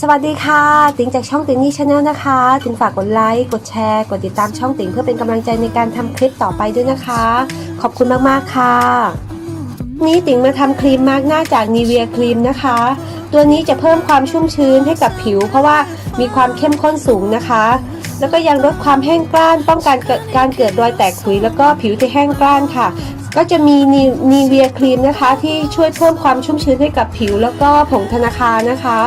สวัสดีค่ะ ติ๋งจากช่องติ๋งนี่ชาแนลนะคะ ติ๋งฝากกดไลค์ กดแชร์ กดติดตามช่องติ๋งเพื่อเป็นกำลังใจในการทำคลิปต่อไปด้วยนะคะ ขอบคุณมากๆค่ะ นี้ติ๋งมาทำครีมมาร์กหน้าจากนีเวียครีมนะคะ ตัวนี้จะเพิ่มความชุ่มชื้นให้กับผิว เพราะว่ามีความเข้มข้นสูงนะคะ แล้วก็ยังลดความแห้งกร้าน ป้องกันเกิดการเกิดรอยแตกขุย แล้วก็ผิวที่แห้งกร้านค่ะ ก็จะมีนีเวียครีมนะคะ ที่ช่วยเพิ่มความชุ่มชื้นให้กับผิว แล้วก็ผงธนาคารนะคะ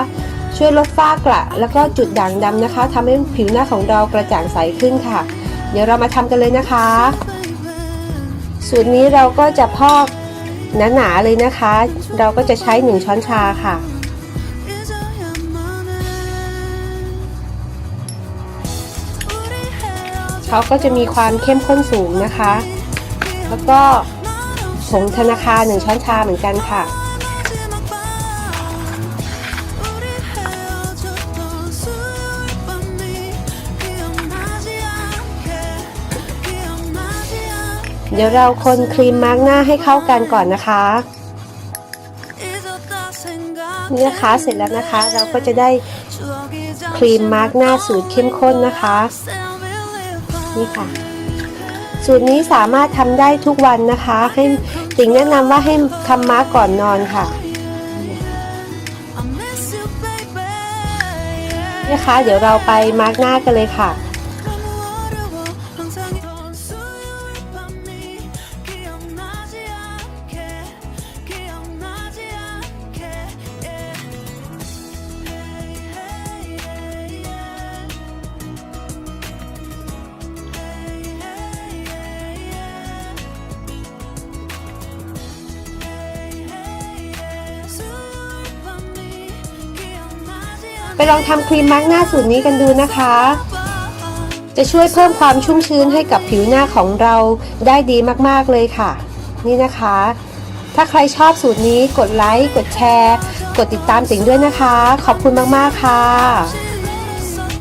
ช่วยลดฝ้ากระ แล้วก็จุดด่างดำนะคะทำให้ผิวหน้าของเรากระจ่างใสขึ้นค่ะ เดี๋ยวเรามาทำกันเลยนะคะ สูตรนี้เราก็จะพอกหนาๆเลยนะคะ เราก็จะใช้ 1 ช้อนชาค่ะ เขาก็จะมีความเข้มข้นสูงนะคะ แล้วก็ผงธนาคาร1ช้อนชาเหมือนกันค่ะ เดี๋ยวเราคนครีมมาร์กหน้าให้เข้ากันก่อนนะคะนี่นะคะเสร็จแล้วนะคะเราก็จะได้ครีมมาร์กหน้าสูตรเข้มข้นนะคะ นี่ค่ะ สูตรนี้สามารถทำได้ทุกวันนะคะ ให้ติ่งแนะนำว่าให้ทำมาก่อนนอนค่ะนี่นะคะเดี๋ยวเราไปมาร์กหน้ากันเลยค่ะ ไปลองทำครีมมาร์กหน้าสูตรนี้กันดูนะคะ จะช่วยเพิ่มความชุ่มชื้นให้กับผิวหน้าของเราได้ดีมากๆเลยค่ะ นี่นะคะ ถ้าใครชอบสูตรนี้กดไลค์กดแชร์ กดติดตามติ่งด้วยนะคะ ขอบคุณมากๆค่ะ